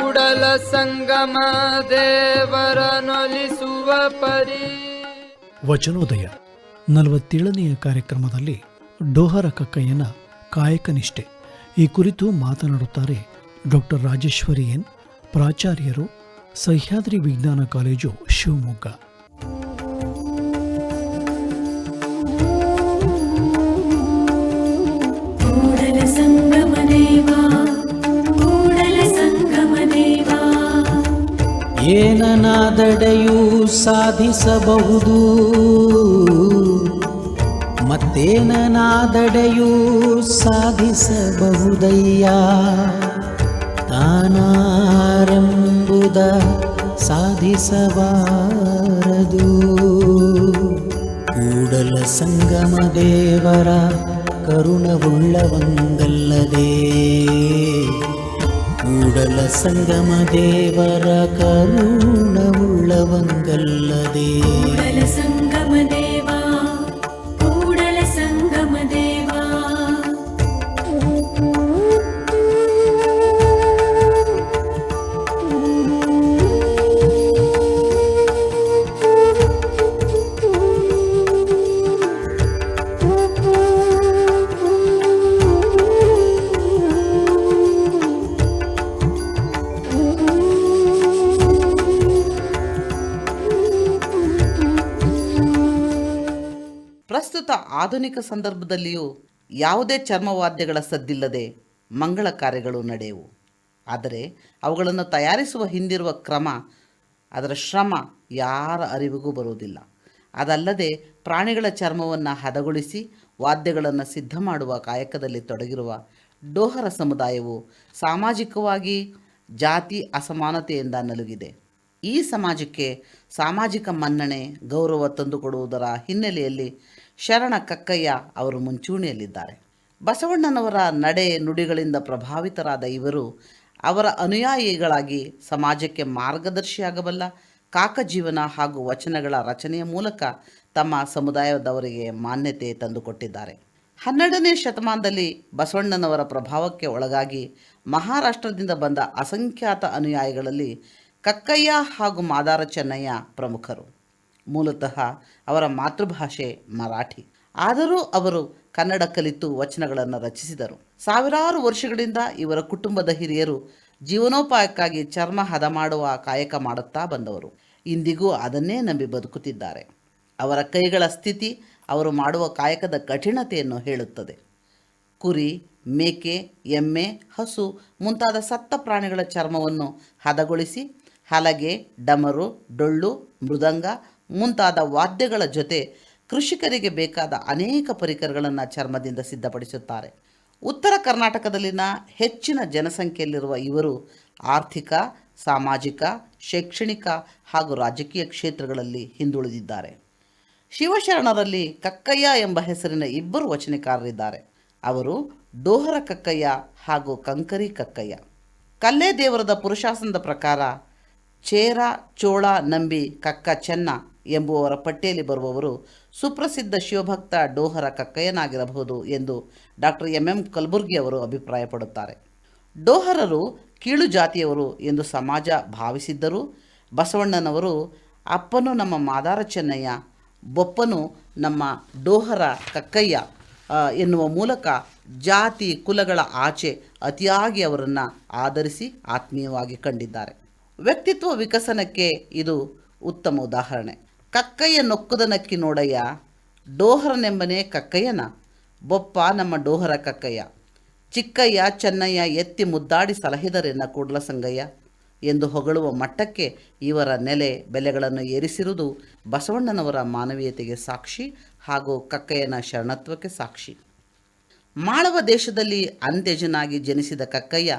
ಕೂಡಲ ಸಂಗಮ ದೇವರನೊಲಿಸುವ ಪರಿ. ವಚನೋದಯ ನಲವತ್ತೇಳನೆಯ ಕಾರ್ಯಕ್ರಮದಲ್ಲಿ ಡೋಹರ ಕಕ್ಕಯ್ಯನ ಕಾಯಕನಿಷ್ಠೆ ಈ ಕುರಿತು ಮಾತನಾಡುತ್ತಾರೆ ಡಾಕ್ಟರ್ ರಾಜೇಶ್ವರಿ ಎನ್ ಪ್ರಾಚಾರ್ಯರು ಸಹ್ಯಾದ್ರಿ ವಿಜ್ಞಾನ ಕಾಲೇಜು ಶಿವಮೊಗ್ಗ. ಕೂಡಲ ಏನನಾದಡೆಯೂ ಸಾಧಿಸಬಹುದು? ಮತ್ತೇನನಾದಡೆಯೂ ಸಾಧಿಸಬಹುದಯ್ಯ? ತಾನಾರೆಂಬುದ ಸಾಧಿಸಬಾರದು. ಕೂಡಲ ಸಂಗಮ ದೇವರ ಕರುಣವುಳ್ಳವಂಗಲ್ಲದೆ ಕೂಡಲ ಸಂಗಮ ದೇವರ ಕರುಣವುಳ್ಳವಂಗಲ್ಲದೆ ಕೂಡಲ ಸಂಗಮದೇವಾ ಆಧುನಿಕ ಸಂದರ್ಭದಲ್ಲಿಯೂ ಯಾವುದೇ ಚರ್ಮವಾದ್ಯಗಳ ಸದ್ದಿಲ್ಲದೆ ಮಂಗಳ ಕಾರ್ಯಗಳು ನಡೆಯುವು. ಆದರೆ ಅವುಗಳನ್ನು ತಯಾರಿಸುವ ಹಿಂದಿರುವ ಕ್ರಮ, ಅದರ ಶ್ರಮ ಯಾರ ಅರಿವಿಗೂ ಬರುವುದಿಲ್ಲ. ಅದಲ್ಲದೆ ಪ್ರಾಣಿಗಳ ಚರ್ಮವನ್ನು ಹದಗೊಳಿಸಿ ವಾದ್ಯಗಳನ್ನು ಸಿದ್ಧ ಮಾಡುವ ಕಾಯಕದಲ್ಲಿ ತೊಡಗಿರುವ ಡೋಹರ ಸಮುದಾಯವು ಸಾಮಾಜಿಕವಾಗಿ ಜಾತಿ ಅಸಮಾನತೆಯಿಂದ ನಲುಗಿದೆ. ಈ ಸಮಾಜಕ್ಕೆ ಸಾಮಾಜಿಕ ಮನ್ನಣೆ, ಗೌರವ ತಂದುಕೊಡುವುದರ ಹಿನ್ನೆಲೆಯಲ್ಲಿ ಶರಣ ಕಕ್ಕಯ್ಯ ಅವರು ಮುಂಚೂಣಿಯಲ್ಲಿದ್ದಾರೆ. ಬಸವಣ್ಣನವರ ನಡೆ ನುಡಿಗಳಿಂದ ಪ್ರಭಾವಿತರಾದ ಇವರು ಅವರ ಅನುಯಾಯಿಗಳಾಗಿ ಸಮಾಜಕ್ಕೆ ಮಾರ್ಗದರ್ಶಿಯಾಗಬಲ್ಲ ಕಾಕಜೀವನ ಹಾಗೂ ವಚನಗಳ ರಚನೆಯ ಮೂಲಕ ತಮ್ಮ ಸಮುದಾಯದವರಿಗೆ ಮಾನ್ಯತೆ ತಂದುಕೊಟ್ಟಿದ್ದಾರೆ. ಹನ್ನೆರಡನೇ ಶತಮಾನದಲ್ಲಿ ಬಸವಣ್ಣನವರ ಪ್ರಭಾವಕ್ಕೆ ಒಳಗಾಗಿ ಮಹಾರಾಷ್ಟ್ರದಿಂದ ಬಂದ ಅಸಂಖ್ಯಾತ ಅನುಯಾಯಿಗಳಲ್ಲಿ ಕಕ್ಕಯ್ಯ ಹಾಗೂ ಮಾದಾರ ಚೆನ್ನಯ್ಯ ಪ್ರಮುಖರು. ಮೂಲತಃ ಅವರ ಮಾತೃಭಾಷೆ ಮರಾಠಿ. ಆದರೂ ಅವರು ಕನ್ನಡ ಕಲಿತು ವಚನಗಳನ್ನು ರಚಿಸಿದರು. ಸಾವಿರಾರು ವರ್ಷಗಳಿಂದ ಇವರ ಕುಟುಂಬದ ಹಿರಿಯರು ಜೀವನೋಪಾಯಕ್ಕಾಗಿ ಚರ್ಮ ಹದ ಮಾಡುವ ಕಾಯಕ ಮಾಡುತ್ತಾ ಬಂದವರು. ಇಂದಿಗೂ ಅದನ್ನೇ ನಂಬಿ ಬದುಕುತ್ತಿದ್ದಾರೆ. ಅವರ ಕೈಗಳ ಸ್ಥಿತಿ ಅವರು ಮಾಡುವ ಕಾಯಕದ ಕಠಿಣತೆಯನ್ನು ಹೇಳುತ್ತದೆ. ಕುರಿ, ಮೇಕೆ, ಎಮ್ಮೆ, ಹಸು ಮುಂತಾದ ಸತ್ತ ಪ್ರಾಣಿಗಳ ಚರ್ಮವನ್ನು ಹದಗೊಳಿಸಿ ಹಲಗೆ, ಡಮರು, ಡೊಳ್ಳು, ಮೃದಂಗ ಮುಂತಾದ ವಾದ್ಯಗಳ ಜೊತೆ ಕೃಷಿಕರಿಗೆ ಬೇಕಾದ ಅನೇಕ ಪರಿಕರಗಳನ್ನು ಚರ್ಮದಿಂದ ಸಿದ್ಧಪಡಿಸುತ್ತಾರೆ. ಉತ್ತರ ಕರ್ನಾಟಕದಲ್ಲಿನ ಹೆಚ್ಚಿನ ಜನಸಂಖ್ಯೆಯಲ್ಲಿರುವ ಇವರು ಆರ್ಥಿಕ, ಸಾಮಾಜಿಕ, ಶೈಕ್ಷಣಿಕ ಹಾಗೂ ರಾಜಕೀಯ ಕ್ಷೇತ್ರಗಳಲ್ಲಿ ಹಿಂದುಳಿದಿದ್ದಾರೆ. ಶಿವಶರಣರಲ್ಲಿ ಕಕ್ಕಯ್ಯ ಎಂಬ ಹೆಸರಿನ ಇಬ್ಬರು ವಚನಕಾರರಿದ್ದಾರೆ. ಅವರು ಡೋಹರ ಕಕ್ಕಯ್ಯ ಹಾಗೂ ಕಂಕರಿ ಕಕ್ಕಯ್ಯ. ಕಲ್ಲೇ ದೇವರದ ಪುರುಷಾಸನದ ಪ್ರಕಾರ, ಚೇರ, ಚೋಳ ನಂಬಿ ಕಕ್ಕ ಚೆನ್ನ ಎಂಬುವವರ ಪಟ್ಟಿಯಲ್ಲಿ ಬರುವವರು ಸುಪ್ರಸಿದ್ಧ ಶಿವಭಕ್ತ ಡೋಹರ ಕಕ್ಕಯ್ಯನಾಗಿರಬಹುದು ಎಂದು ಡಾಕ್ಟರ್ ಎಂ ಎಂ ಕಲಬುರ್ಗಿ ಅವರು ಅಭಿಪ್ರಾಯಪಡುತ್ತಾರೆ. ಡೋಹರರು ಕೀಳು ಜಾತಿಯವರು ಎಂದು ಸಮಾಜ ಭಾವಿಸಿದ್ದರು ಬಸವಣ್ಣನವರು ಅಪ್ಪನು ನಮ್ಮ ಮಾದಾರ ಚೆನ್ನಯ್ಯ, ಬೊಪ್ಪನು ನಮ್ಮ ಡೋಹರ ಕಕ್ಕಯ್ಯ ಎನ್ನುವ ಮೂಲಕ ಜಾತಿ ಕುಲಗಳ ಆಚೆ ಅತಿಯಾಗಿ ಅವರನ್ನು ಆಧರಿಸಿ ಆತ್ಮೀಯವಾಗಿ ಕಂಡಿದ್ದಾರೆ. ವ್ಯಕ್ತಿತ್ವ ವಿಕಸನಕ್ಕೆ ಇದು ಉತ್ತಮ ಉದಾಹರಣೆ. ಕಕ್ಕಯ್ಯ ನೊಕ್ಕದ ನಕ್ಕಿ ನೋಡಯ್ಯ? ಡೋಹರನೆಂಬನೇ ಕಕ್ಕಯ್ಯನ. ಬೊಪ್ಪ ನಮ್ಮ ಡೋಹರ ಕಕ್ಕಯ್ಯ. ಚಿಕ್ಕಯ್ಯ, ಚೆನ್ನಯ್ಯ ಎತ್ತಿ ಮುದ್ದಾಡಿ ಸಲಹಿದರೆನ್ನ ಕೂಡ್ಲ ಸಂಗಯ್ಯ? ಎಂದು ಹೊಗಳುವ ಮಟ್ಟಕ್ಕೆ ಇವರ ನೆಲೆ ಬೆಲೆಗಳನ್ನು ಏರಿಸಿರುವುದು ಬಸವಣ್ಣನವರ ಮಾನವೀಯತೆಗೆ ಸಾಕ್ಷಿ ಹಾಗೂ ಕಕ್ಕಯ್ಯನ ಶರಣತ್ವಕ್ಕೆ ಸಾಕ್ಷಿ. ಮಾಳವ ದೇಶದಲ್ಲಿ ಅಂತ್ಯಜನಾಗಿ ಜನಿಸಿದ ಕಕ್ಕಯ್ಯ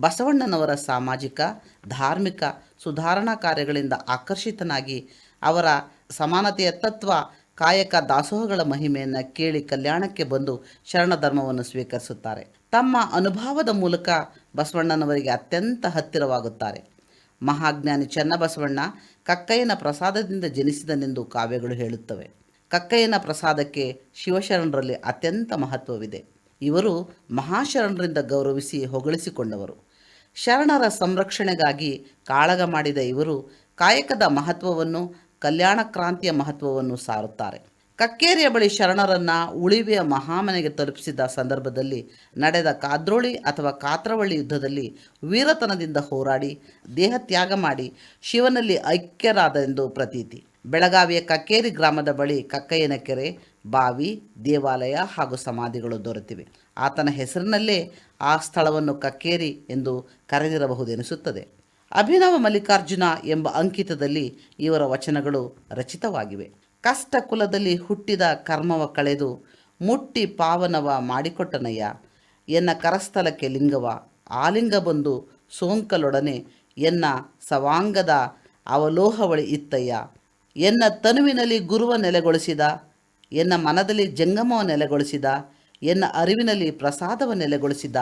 ಬಸವಣ್ಣನವರ ಸಾಮಾಜಿಕ, ಧಾರ್ಮಿಕ ಸುಧಾರಣಾ ಕಾರ್ಯಗಳಿಂದ ಆಕರ್ಷಿತನಾಗಿ ಅವರ ಸಮಾನತೆಯ ತತ್ವ ಕಾಯಕ ದಾಸೋಹಗಳ ಮಹಿಮೆಯನ್ನು ಕೇಳಿ ಕಲ್ಯಾಣಕ್ಕೆ ಬಂದು ಶರಣ ಧರ್ಮವನ್ನು ಸ್ವೀಕರಿಸುತ್ತಾರೆ. ತಮ್ಮ ಅನುಭವದ ಮೂಲಕ ಬಸವಣ್ಣನವರಿಗೆ ಅತ್ಯಂತ ಹತ್ತಿರವಾಗುತ್ತಾರೆ. ಮಹಾಜ್ಞಾನಿ ಚನ್ನಬಸವಣ್ಣ ಕಕ್ಕಯ್ಯನ ಪ್ರಸಾದದಿಂದ ಜನಿಸಿದನೆಂದು ಕಾವ್ಯಗಳು ಹೇಳುತ್ತವೆ. ಕಕ್ಕಯ್ಯನ ಪ್ರಸಾದಕ್ಕೆ ಶಿವಶರಣರಲ್ಲಿ ಅತ್ಯಂತ ಮಹತ್ವವಿದೆ. ಇವರು ಮಹಾಶರಣರಿಂದ ಗೌರವಿಸಿ ಹೊಗಳಿಸಿಕೊಂಡವರು. ಶರಣರ ಸಂರಕ್ಷಣೆಗಾಗಿ ಕಾಳಗ ಮಾಡಿದ ಇವರು ಕಾಯಕದ ಮಹತ್ವವನ್ನು ಕಲ್ಯಾಣ ಕ್ರಾಂತಿಯ ಮಹತ್ವವನ್ನು ಸಾರುತ್ತಾರೆ. ಕಕ್ಕೇರಿಯ ಬಳಿ ಶರಣರನ್ನ ಉಳಿವೆಯ ಮಹಾಮನೆಗೆ ತಲುಪಿಸಿದ ಸಂದರ್ಭದಲ್ಲಿ ನಡೆದ ಕಾದ್ರೋಳಿ ಅಥವಾ ಕಾತ್ರವಳ್ಳಿ ಯುದ್ಧದಲ್ಲಿ ವೀರತನದಿಂದ ಹೋರಾಡಿ, ದೇಹ ತ್ಯಾಗ ಮಾಡಿ, ಶಿವನಲ್ಲಿ ಐಕ್ಯರಾದ ಎಂದು ಪ್ರತೀತಿ. ಬೆಳಗಾವಿಯ ಕಕ್ಕೇರಿ ಗ್ರಾಮದ ಬಳಿ ಕಕ್ಕಯ್ಯನ ಕೆರೆ, ಬಾವಿ, ದೇವಾಲಯ ಹಾಗೂ ಸಮಾಧಿಗಳು ದೊರೆತಿವೆ. ಆತನ ಹೆಸರಿನಲ್ಲೇ ಆ ಸ್ಥಳವನ್ನು ಕಕ್ಕೇರಿ ಎಂದು ಕರೆದಿರಬಹುದೆನಿಸುತ್ತದೆ. ಅಭಿನವ ಮಲ್ಲಿಕಾರ್ಜುನ ಎಂಬ ಅಂಕಿತದಲ್ಲಿ ಇವರ ವಚನಗಳು ರಚಿತವಾಗಿವೆ. ಕಷ್ಟ ಕುಲದಲ್ಲಿ ಹುಟ್ಟಿದ ಕರ್ಮವ ಕಳೆದು ಮುಟ್ಟಿ ಪಾವನವ ಮಾಡಿಕೊಟ್ಟನಯ್ಯ. ಎನ್ನ ಕರಸ್ಥಲಕ್ಕೆ ಲಿಂಗವ ಆಲಿಂಗ ಬಂದು ಸೋಂಕಲೊಡನೆ ಎನ್ನ ಸವಾಂಗದ ಅವಲೋಹವಳಿ ಇತ್ತಯ್ಯ. ಎನ್ನ ತನುವಿನಲ್ಲಿ ಗುರುವ ನೆಲೆಗೊಳಿಸಿದ, ಎನ್ನ ಮನದಲ್ಲಿ ಜಂಗಮವ ನೆಲೆಗೊಳಿಸಿದ, ಎನ್ನ ಅರಿವಿನಲ್ಲಿ ಪ್ರಸಾದವ ನೆಲೆಗೊಳಿಸಿದ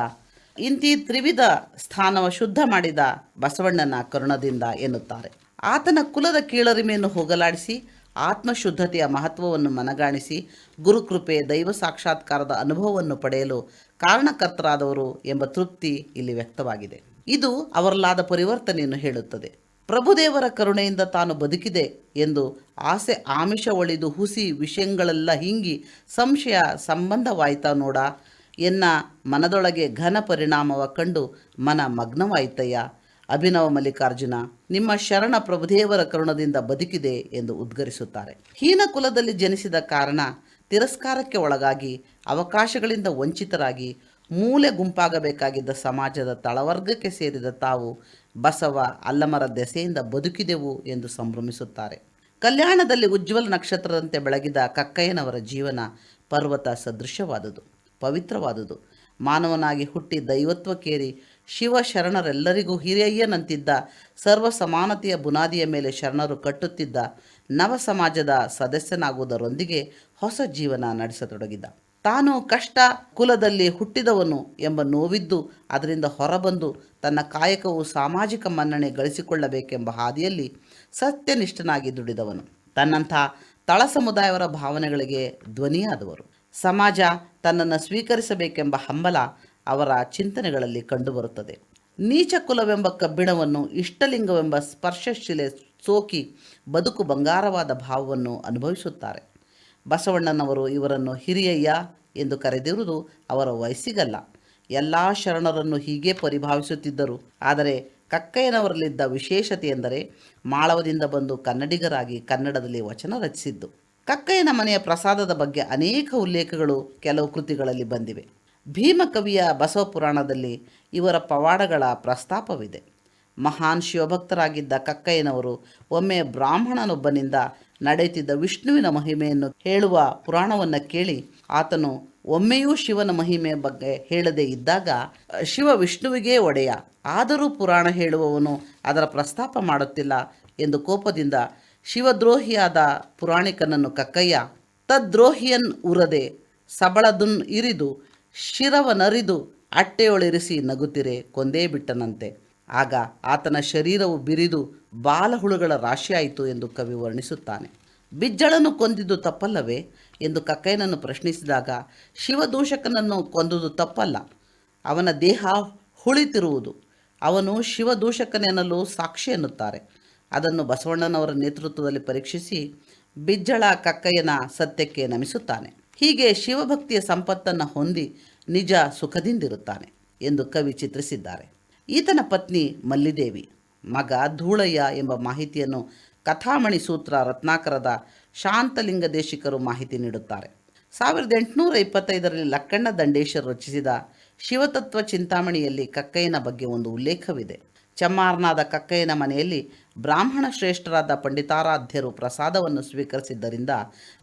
ಇಂತಿ ತ್ರಿವಿಧ ಸ್ಥಾನವ ಶುದ್ಧ ಮಾಡಿದ ಬಸವಣ್ಣನ ಕರುಣದಿಂದ ಎನ್ನುತ್ತಾರೆ. ಆತನ ಕುಲದ ಕೀಳರಿಮೆಯನ್ನು ಹೋಗಲಾಡಿಸಿ, ಆತ್ಮಶುದ್ಧತೆಯ ಮಹತ್ವವನ್ನು ಮನಗಾಣಿಸಿ, ಗುರುಕೃಪೆ, ದೈವ ಸಾಕ್ಷಾತ್ಕಾರದ ಅನುಭವವನ್ನು ಪಡೆಯಲು ಕಾರಣಕರ್ತರಾದವರು ಎಂಬ ತೃಪ್ತಿ ಇಲ್ಲಿ ವ್ಯಕ್ತವಾಗಿದೆ. ಇದು ಅವರಲ್ಲಾದ ಪರಿವರ್ತನೆಯನ್ನು ಹೇಳುತ್ತದೆ. ಪ್ರಭುದೇವರ ಕರುಣೆಯಿಂದ ತಾನು ಬದುಕಿದೆ ಎಂದು ಆಸೆ ಆಮಿಷ ಒಳಿದು ಹುಸಿ ವಿಷಯಗಳೆಲ್ಲ ಹಿಂಗಿ ಸಂಶಯ ಸಂಬಂಧವಾಯ್ತಾ ನೋಡ ಎನ್ನ ಮನದೊಳಗೆ ಘನ ಪರಿಣಾಮವ ಕಂಡು ಮನ ಮಗ್ನವಾಯಿತಯ್ಯ. ಅಭಿನವ ಮಲ್ಲಿಕಾರ್ಜುನ, ನಿಮ್ಮ ಶರಣ ಪ್ರಭುದೇವರ ಕರುಣದಿಂದ ಬದುಕಿದೆ ಎಂದು ಉದ್ಗರಿಸುತ್ತಾರೆ. ಹೀನ ಕುಲದಲ್ಲಿ ಜನಿಸಿದ ಕಾರಣ ತಿರಸ್ಕಾರಕ್ಕೆ ಒಳಗಾಗಿ, ಅವಕಾಶಗಳಿಂದ ವಂಚಿತರಾಗಿ, ಮೂಲೆ ಗುಂಪಾಗಬೇಕಾಗಿದ್ದ ಸಮಾಜದ ತಳವರ್ಗಕ್ಕೆ ಸೇರಿದ ತಾವು ಬಸವ ಅಲ್ಲಮರ ದೆಸೆಯಿಂದ ಬದುಕಿದೆವು ಎಂದು ಸಂಭ್ರಮಿಸುತ್ತಾರೆ. ಕಲ್ಯಾಣದಲ್ಲಿ ಉಜ್ವಲ ನಕ್ಷತ್ರದಂತೆ ಬೆಳಗಿದ ಕಕ್ಕಯ್ಯನವರ ಜೀವನ ಪರ್ವತ ಸದೃಶವಾದುದು. ಪವಿತ್ರವಾದುದು. ಮಾನವನಾಗಿ ಹುಟ್ಟಿ ದೈವತ್ವಕ್ಕೇರಿ ಶಿವ ಶರಣರೆಲ್ಲರಿಗೂ ಹಿರಿಯಯ್ಯನಂತಿದ್ದ ಸರ್ವ ಸಮಾನತೆಯ ಬುನಾದಿಯ ಮೇಲೆ ಶರಣರು ಕಟ್ಟುತ್ತಿದ್ದ ನವ ಸಮಾಜದ ಸದಸ್ಯನಾಗುವುದರೊಂದಿಗೆ ಹೊಸ ಜೀವನ ನಡೆಸತೊಡಗಿದ ತಾನು ಕಷ್ಟ ಕುಲದಲ್ಲಿ ಹುಟ್ಟಿದವನು ಎಂಬ ನೋವಿದ್ದು ಅದರಿಂದ ಹೊರಬಂದು ತನ್ನ ಕಾಯಕವು ಸಾಮಾಜಿಕ ಮನ್ನಣೆ ಗಳಿಸಿಕೊಳ್ಳಬೇಕೆಂಬ ಹಾದಿಯಲ್ಲಿ ಸತ್ಯನಿಷ್ಠನಾಗಿ ದುಡಿದವನು. ತನ್ನಂಥ ತಳ ಸಮುದಾಯವರ ಭಾವನೆಗಳಿಗೆ ಧ್ವನಿಯಾದವರು. ಸಮಾಜ ತನ್ನನ್ನು ಸ್ವೀಕರಿಸಬೇಕೆಂಬ ಹಂಬಲ ಅವರ ಚಿಂತನೆಗಳಲ್ಲಿ ಕಂಡುಬರುತ್ತದೆ. ನೀಚ ಕುಲವೆಂಬ ಕಬ್ಬಿಣವನ್ನು, ಇಷ್ಟಲಿಂಗವೆಂಬ ಸ್ಪರ್ಶಶಿಲೆ ಸೋಕಿ ಬದುಕು ಬಂಗಾರವಾದ ಭಾವವನ್ನು ಅನುಭವಿಸುತ್ತಾರೆ. ಬಸವಣ್ಣನವರು ಇವರನ್ನು ಹಿರಿಯಯ್ಯ ಎಂದು ಕರೆದಿರುವುದು ಅವರ ವಯಸ್ಸಿಗಲ್ಲ. ಎಲ್ಲ ಶರಣರನ್ನು ಹೀಗೆ ಪರಿಭಾವಿಸುತ್ತಿದ್ದರು. ಆದರೆ ಕಕ್ಕಯ್ಯನವರಲ್ಲಿದ್ದ ವಿಶೇಷತೆ ಎಂದರೆ ಮಾಳವದಿಂದ ಬಂದು ಕನ್ನಡಿಗರಾಗಿ ಕನ್ನಡದಲ್ಲಿ ವಚನ ರಚಿಸಿದ್ದು. ಕಕ್ಕಯ್ಯನ ಮನೆಯ ಪ್ರಸಾದದ ಬಗ್ಗೆ ಅನೇಕ ಉಲ್ಲೇಖಗಳು ಕೆಲವು ಕೃತಿಗಳಲ್ಲಿ ಬಂದಿವೆ. ಭೀಮಕವಿಯ ಬಸವ ಪುರಾಣದಲ್ಲಿ ಇವರ ಪವಾಡಗಳ ಪ್ರಸ್ತಾಪವಿದೆ. ಮಹಾನ್ ಶಿವಭಕ್ತರಾಗಿದ್ದ ಕಕ್ಕಯ್ಯನವರು ಒಮ್ಮೆ ಬ್ರಾಹ್ಮಣನೊಬ್ಬನಿಂದ ನಡೆಯುತ್ತಿದ್ದ ವಿಷ್ಣುವಿನ ಮಹಿಮೆಯನ್ನು ಹೇಳುವ ಪುರಾಣವನ್ನು ಕೇಳಿ ಆತನು ಒಮ್ಮೆಯೂ ಶಿವನ ಮಹಿಮೆಯ ಬಗ್ಗೆ ಹೇಳದೇ ಇದ್ದಾಗ, ಶಿವ ವಿಷ್ಣುವಿಗೆ ಒಡೆಯ, ಆದರೂ ಪುರಾಣ ಹೇಳುವವನು ಅದರ ಪ್ರಸ್ತಾಪ ಮಾಡುತ್ತಿಲ್ಲ ಎಂದು ಕೋಪದಿಂದ ಶಿವದ್ರೋಹಿಯಾದ ಪುರಾಣಿಕನನ್ನು ಕಕ್ಕಯ್ಯ ತದ್ರೋಹಿಯನ್ ಉರದೆ ಸಬಳದುನ್ ಇರಿದು ಶಿರವನರಿದು ಅಟ್ಟೆಯೊಳಿರಿಸಿ ನಗುತ್ತಿರೆ ಕೊಂದೇ ಬಿಟ್ಟನಂತೆ. ಆಗ ಆತನ ಶರೀರವು ಬಿರಿದು ಬಾಲಹುಳುಗಳ ರಾಶಿಯಾಯಿತು ಎಂದು ಕವಿ ವರ್ಣಿಸುತ್ತಾನೆ. ಬಿಜ್ಜಳನ್ನು ಕೊಂದಿದ್ದು ತಪ್ಪಲ್ಲವೇ? ಎಂದು ಕಕ್ಕಯ್ಯನನ್ನು ಪ್ರಶ್ನಿಸಿದಾಗ ಶಿವದೂಷಕನನ್ನು ಕೊಂದುದು ತಪ್ಪಲ್ಲ. ಅವನ ದೇಹ ಹುಳಿತಿರುವುದು. ಅವನು ಶಿವದೂಷಕನೆನ್ನಲು ಸಾಕ್ಷಿ ಎನ್ನುತ್ತಾರೆ. ಅದನ್ನು ಬಸವಣ್ಣನವರ ನೇತೃತ್ವದಲ್ಲಿ ಪರೀಕ್ಷಿಸಿ ಬಿಜ್ಜಳ ಕಕ್ಕಯ್ಯನ ಸತ್ಯಕ್ಕೆ ನಮಿಸುತ್ತಾನೆ. ಹೀಗೆ ಶಿವಭಕ್ತಿಯ ಸಂಪತ್ತನ್ನು ಹೊಂದಿ ನಿಜ ಸುಖದಿಂದಿರುತ್ತಾನೆ ಎಂದು ಕವಿ ಚಿತ್ರಿಸಿದ್ದಾರೆ. ಈತನ ಪತ್ನಿ ಮಲ್ಲಿದೇವಿ, ಮಗ ಧೂಳಯ್ಯ ಎಂಬ ಮಾಹಿತಿಯನ್ನು ಕಥಾಮಣಿ ಸೂತ್ರ ರತ್ನಾಕರದ ಶಾಂತಲಿಂಗ ದೇಶಿಕರು ಮಾಹಿತಿ ನೀಡುತ್ತಾರೆ. ಸಾವಿರದ ಎಂಟುನೂರ ಇಪ್ಪತ್ತೈದರಲ್ಲಿ ಲಕ್ಕಣ್ಣ ದಂಡೇಶರು ರಚಿಸಿದ ಶಿವತತ್ವ ಚಿಂತಾಮಣಿಯಲ್ಲಿ ಕಕ್ಕಯ್ಯನ ಬಗ್ಗೆ ಒಂದು ಉಲ್ಲೇಖವಿದೆ. ಚಮ್ಮಾರನಾದ ಕಕ್ಕಯ್ಯನ ಮನೆಯಲ್ಲಿ ಬ್ರಾಹ್ಮಣ ಶ್ರೇಷ್ಠರಾದ ಪಂಡಿತಾರಾಧ್ಯರು ಪ್ರಸಾದವನ್ನು ಸ್ವೀಕರಿಸಿದ್ದರಿಂದ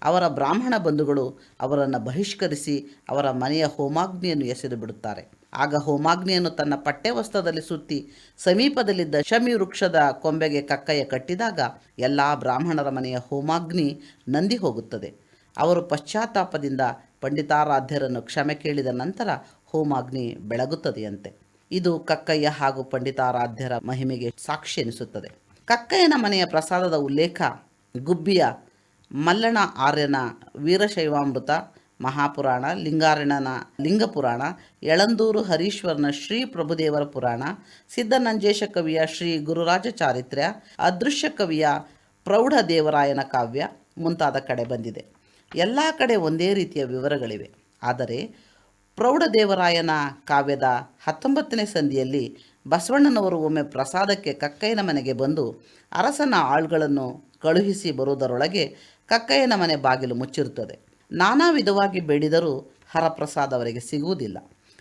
ಅವರ ಬ್ರಾಹ್ಮಣ ಬಂಧುಗಳು ಅವರನ್ನು ಬಹಿಷ್ಕರಿಸಿ ಅವರ ಮನೆಯ ಹೋಮಾಗ್ನಿಯನ್ನು ಎಸೆದು ಬಿಡುತ್ತಾರೆ. ಆಗ ಹೋಮಾಗ್ನಿಯನ್ನು ತನ್ನ ಪಠ್ಯವಸ್ತ್ರದಲ್ಲಿ ಸುತ್ತಿ ಸಮೀಪದಲ್ಲಿದ್ದ ಶಮಿ ವೃಕ್ಷದ ಕೊಂಬೆಗೆ ಕಕ್ಕಯ್ಯ ಕಟ್ಟಿದಾಗ ಎಲ್ಲ ಬ್ರಾಹ್ಮಣರ ಮನೆಯ ಹೋಮಾಗ್ನಿ ನಂದಿ ಹೋಗುತ್ತದೆ. ಅವರು ಪಶ್ಚಾತ್ತಾಪದಿಂದ ಪಂಡಿತಾರಾಧ್ಯರನ್ನು ಕ್ಷಮೆ ಕೇಳಿದ ನಂತರ ಹೋಮಾಗ್ನಿ ಬೆಳಗುತ್ತದೆಯಂತೆ. ಇದು ಕಕ್ಕಯ್ಯ ಹಾಗೂ ಪಂಡಿತಾರಾಧ್ಯರ ಮಹಿಮೆಗೆ ಸಾಕ್ಷಿ ಎನಿಸುತ್ತದೆ. ಕಕ್ಕಯ್ಯನ ಮನೆಯ ಪ್ರಸಾದದ ಉಲ್ಲೇಖ, ಗುಬ್ಬಿಯ ಮಲ್ಲಣ ಆರ್ಯನ ವೀರಶೈವಾಮೃತ, ಮಹಾಪುರಾಣ ಲಿಂಗಾರಣ್ಯನ ಲಿಂಗಪುರಾಣ, ಯಳಂದೂರು ಹರೀಶ್ವರನ ಶ್ರೀ ಪ್ರಭುದೇವರ ಪುರಾಣ, ಸಿದ್ಧನಂಜೇಶ ಕವಿಯ ಶ್ರೀ ಗುರುರಾಜ ಚಾರಿತ್ರ್ಯ, ಅದೃಶ್ಯ ಕವಿಯ ಪ್ರೌಢ ದೇವರಾಯನ ಕಾವ್ಯ ಮುಂತಾದ ಕಡೆ ಬಂದಿದೆ. ಎಲ್ಲ ಕಡೆ ಒಂದೇ ರೀತಿಯ ವಿವರಗಳಿವೆ. ಆದರೆ ಪ್ರೌಢದೇವರಾಯನ ಕಾವ್ಯದ ಹತ್ತೊಂಬತ್ತನೇ ಸಂಧಿಯಲ್ಲಿ ಬಸವಣ್ಣನವರು ಒಮ್ಮೆ ಪ್ರಸಾದಕ್ಕೆ ಕಕ್ಕಯ್ಯನ ಮನೆಗೆ ಬಂದು ಅರಸನ ಆಳುಗಳನ್ನು ಕಳುಹಿಸಿ ಬರುವುದರೊಳಗೆ ಕಕ್ಕಯ್ಯನ ಮನೆ ಬಾಗಿಲು ಮುಚ್ಚಿರುತ್ತದೆ. ನಾನಾ ವಿಧವಾಗಿ ಬೇಡಿದರೂ ಹರಪ್ರಸಾದ್ ಅವರಿಗೆ ಸಿಗುವುದಿಲ್ಲ.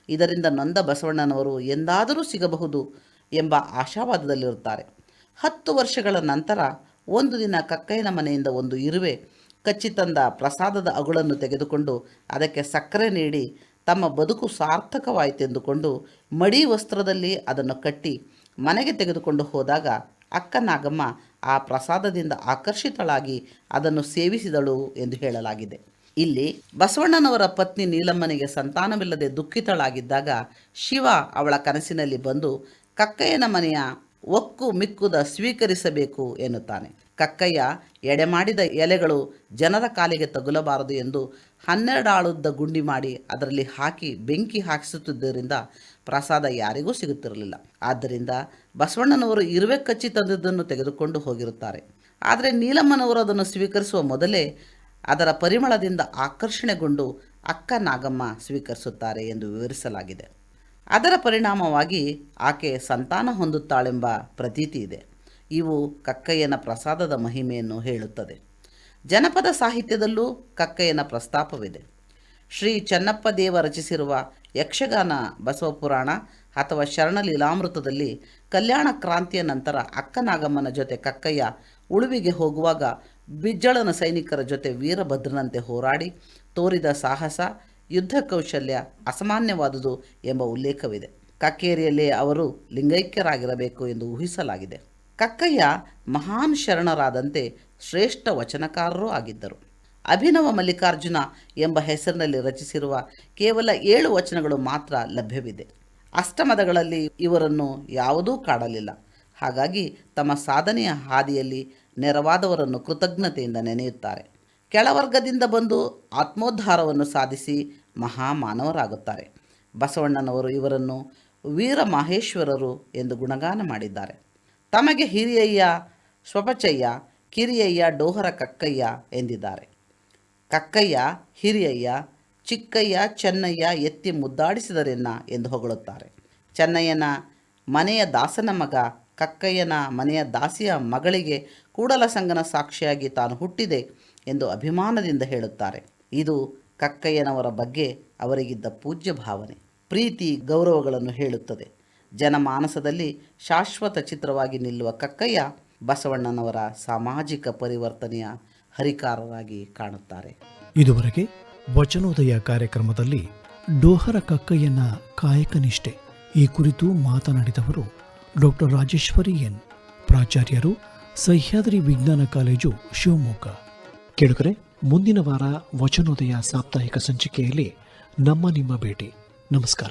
ಇದರಿಂದ ನೊಂದ ಬಸವಣ್ಣನವರು ಎಂದಾದರೂ ಸಿಗಬಹುದು ಎಂಬ ಆಶಾವಾದದಲ್ಲಿರುತ್ತಾರೆ. ಹತ್ತು ವರ್ಷಗಳ ನಂತರ ಒಂದು ದಿನ ಕಕ್ಕಯ್ಯನ ಮನೆಯಿಂದ ಒಂದು ಇರುವೆ ಕಚ್ಚಿ ತಂದ ಪ್ರಸಾದದ ಅಗುಳನ್ನು ತೆಗೆದುಕೊಂಡು ಅದಕ್ಕೆ ಸಕ್ಕರೆ ನೀಡಿ ತಮ್ಮ ಬದುಕು ಸಾರ್ಥಕವಾಯಿತೆಂದುಕೊಂಡು ಮಡಿ ವಸ್ತ್ರದಲ್ಲಿ ಅದನ್ನು ಕಟ್ಟಿ ಮನೆಗೆ ತೆಗೆದುಕೊಂಡು ಹೋದಾಗ ಅಕ್ಕ ನಾಗಮ್ಮ ಆ ಪ್ರಸಾದದಿಂದ ಆಕರ್ಷಿತಳಾಗಿ ಅದನ್ನು ಸೇವಿಸಿದಳು ಎಂದು ಹೇಳಲಾಗಿದೆ. ಇಲ್ಲಿ ಬಸವಣ್ಣನವರ ಪತ್ನಿ ನೀಲಮ್ಮನಿಗೆ ಸಂತಾನವಿಲ್ಲದೆ ದುಃಖಿತಳಾಗಿದ್ದಾಗ ಶಿವ ಅವಳ ಕನಸಿನಲ್ಲಿ ಬಂದು ಕಕ್ಕಯ್ಯನ ಮನೆಯ ಒಕ್ಕು ಮಿಕ್ಕುದ ಸ್ವೀಕರಿಸಬೇಕು ಎನ್ನುತ್ತಾನೆ. ಕಕ್ಕಯ್ಯ ಎಡೆಮಾಡಿದ ಎಲೆಗಳು ಜನರ ಕಾಲಿಗೆ ತಗುಲಬಾರದು ಎಂದು ಹನ್ನೆರಡಾಳುದ್ದ ಗುಂಡಿ ಮಾಡಿ ಅದರಲ್ಲಿ ಹಾಕಿ ಬೆಂಕಿ ಹಾಕಿಸುತ್ತಿದ್ದರಿಂದ ಪ್ರಸಾದ ಯಾರಿಗೂ ಸಿಗುತ್ತಿರಲಿಲ್ಲ. ಆದ್ದರಿಂದ ಬಸವಣ್ಣನವರು ಇರುವೆ ಕಚ್ಚಿ ತಂದದ್ದನ್ನು ತೆಗೆದುಕೊಂಡು ಹೋಗಿರುತ್ತಾರೆ. ಆದರೆ ನೀಲಮ್ಮನವರು ಅದನ್ನು ಸ್ವೀಕರಿಸುವ ಮೊದಲೇ ಅದರ ಪರಿಮಳದಿಂದ ಆಕರ್ಷಣೆಗೊಂಡು ಅಕ್ಕ ನಾಗಮ್ಮ ಸ್ವೀಕರಿಸುತ್ತಾರೆ ಎಂದು ವಿವರಿಸಲಾಗಿದೆ. ಅದರ ಪರಿಣಾಮವಾಗಿ ಆಕೆ ಸಂತಾನ ಹೊಂದುತ್ತಾಳೆಂಬ ಪ್ರತೀತಿ ಇದೆ. ಇವು ಕಕ್ಕಯ್ಯನ ಪ್ರಸಾದದ ಮಹಿಮೆಯನ್ನು ಹೇಳುತ್ತದೆ. ಜನಪದ ಸಾಹಿತ್ಯದಲ್ಲೂ ಕಕ್ಕಯ್ಯನ ಪ್ರಸ್ತಾಪವಿದೆ. ಶ್ರೀ ಚನ್ನಪ್ಪ ದೇವ ರಚಿಸಿರುವ ಯಕ್ಷಗಾನ ಬಸವಪುರಾಣ ಅಥವಾ ಶರಣಲೀಲಾಮೃತದಲ್ಲಿ ಕಲ್ಯಾಣ ಕ್ರಾಂತಿಯ ನಂತರ ಅಕ್ಕನಾಗಮ್ಮನ ಜೊತೆ ಕಕ್ಕಯ್ಯ ಉಳುವಿಗೆ ಹೋಗುವಾಗ ಬಿಜ್ಜಳನ ಸೈನಿಕರ ಜೊತೆ ವೀರಭದ್ರನಂತೆ ಹೋರಾಡಿ ತೋರಿದ ಸಾಹಸ, ಯುದ್ಧ ಕೌಶಲ್ಯ ಅಸಾಮಾನ್ಯವಾದುದು ಎಂಬ ಉಲ್ಲೇಖವಿದೆ. ಕಕ್ಕೇರಿಯಲ್ಲೇ ಅವರು ಲಿಂಗೈಕ್ಯರಾಗಿರಬೇಕು ಎಂದು ಊಹಿಸಲಾಗಿದೆ. ಕಕ್ಕಯ್ಯ ಮಹಾನ್ ಶರಣರಾದಂತೆ ಶ್ರೇಷ್ಠ ವಚನಕಾರರೂ ಆಗಿದ್ದರು. ಅಭಿನವ ಮಲ್ಲಿಕಾರ್ಜುನ ಎಂಬ ಹೆಸರಿನಲ್ಲಿ ರಚಿಸಿರುವ ಕೇವಲ ಏಳು ವಚನಗಳು ಮಾತ್ರ ಲಭ್ಯವಿದೆ. ಅಷ್ಟಮದಗಳಲ್ಲಿ ಇವರನ್ನು ಯಾವುದೂ ಕಾಡಲಿಲ್ಲ. ಹಾಗಾಗಿ ತಮ್ಮ ಸಾಧನೆಯ ಹಾದಿಯಲ್ಲಿ ನೆರವಾದವರನ್ನು ಕೃತಜ್ಞತೆಯಿಂದ ನೆನೆಯುತ್ತಾರೆ. ಕೆಳವರ್ಗದಿಂದ ಬಂದು ಆತ್ಮೋದ್ಧಾರವನ್ನು ಸಾಧಿಸಿ ಮಹಾಮಾನವರಾಗುತ್ತಾರೆ. ಬಸವಣ್ಣನವರು ಇವರನ್ನು ವೀರ ಮಹೇಶ್ವರರು ಎಂದು ಗುಣಗಾನ ಮಾಡಿದ್ದಾರೆ. ತಮಗೆ ಹಿರಿಯಯ್ಯ, ಸ್ವಪಚಯ್ಯ, ಕಿರಿಯಯ್ಯ, ಡೋಹರ ಕಕ್ಕಯ್ಯ ಎಂದಿದ್ದಾರೆ. ಕಕ್ಕಯ್ಯ, ಹಿರಿಯಯ್ಯ, ಚಿಕ್ಕಯ್ಯ, ಚೆನ್ನಯ್ಯ ಎತ್ತಿ ಮುದ್ದಾಡಿಸಿದರೆನ್ನ ಎಂದು ಹೊಗಳುತ್ತಾರೆ. ಚೆನ್ನಯ್ಯನ ಮನೆಯ ದಾಸನ ಮಗ ಕಕ್ಕಯ್ಯನ ಮನೆಯ ದಾಸಿಯ ಮಗಳಿಗೆ ಕೂಡಲ ಸಂಗನ ಸಾಕ್ಷಿಯಾಗಿ ತಾನು ಹುಟ್ಟಿದೆ ಎಂದು ಅಭಿಮಾನದಿಂದ ಹೇಳುತ್ತಾರೆ. ಇದು ಕಕ್ಕಯ್ಯನವರ ಬಗ್ಗೆ ಅವರಿಗಿದ್ದ ಪೂಜ್ಯ ಭಾವನೆ ಪ್ರೀತಿ ಗೌರವಗಳನ್ನು ಹೇಳುತ್ತದೆ. ಜನಮಾನಸದಲ್ಲಿ ಶಾಶ್ವತ ಚಿತ್ರವಾಗಿ ನಿಲ್ಲುವ ಕಕ್ಕಯ್ಯ ಬಸವಣ್ಣನವರ ಸಾಮಾಜಿಕ ಪರಿವರ್ತನೆಯ ಹರಿಕಾರರಾಗಿ ಕಾಣುತ್ತಾರೆ. ಇದುವರೆಗೆ ವಚನೋದಯ ಕಾರ್ಯಕ್ರಮದಲ್ಲಿ ಡೋಹರ ಕಕ್ಕಯ್ಯನ ಕಾಯಕನಿಷ್ಠೆ. ಈ ಕುರಿತು ಮಾತನಾಡಿದವರು ಡಾಕ್ಟರ್ ರಾಜೇಶ್ವರಿ ಎನ್. ಪ್ರಾಚಾರ್ಯರು ಸಹ್ಯಾದ್ರಿ ವಿಜ್ಞಾನ ಕಾಲೇಜು ಶಿವಮೊಗ್ಗ. ಕೇಳುಗರೆ ಮುಂದಿನ ವಾರ ವಚನೋದಯ ಸಾಪ್ತಾಹಿಕ ಸಂಚಿಕೆಯಲ್ಲಿ ನಮ್ಮ ನಿಮ್ಮ ಭೇಟಿ. ನಮಸ್ಕಾರ.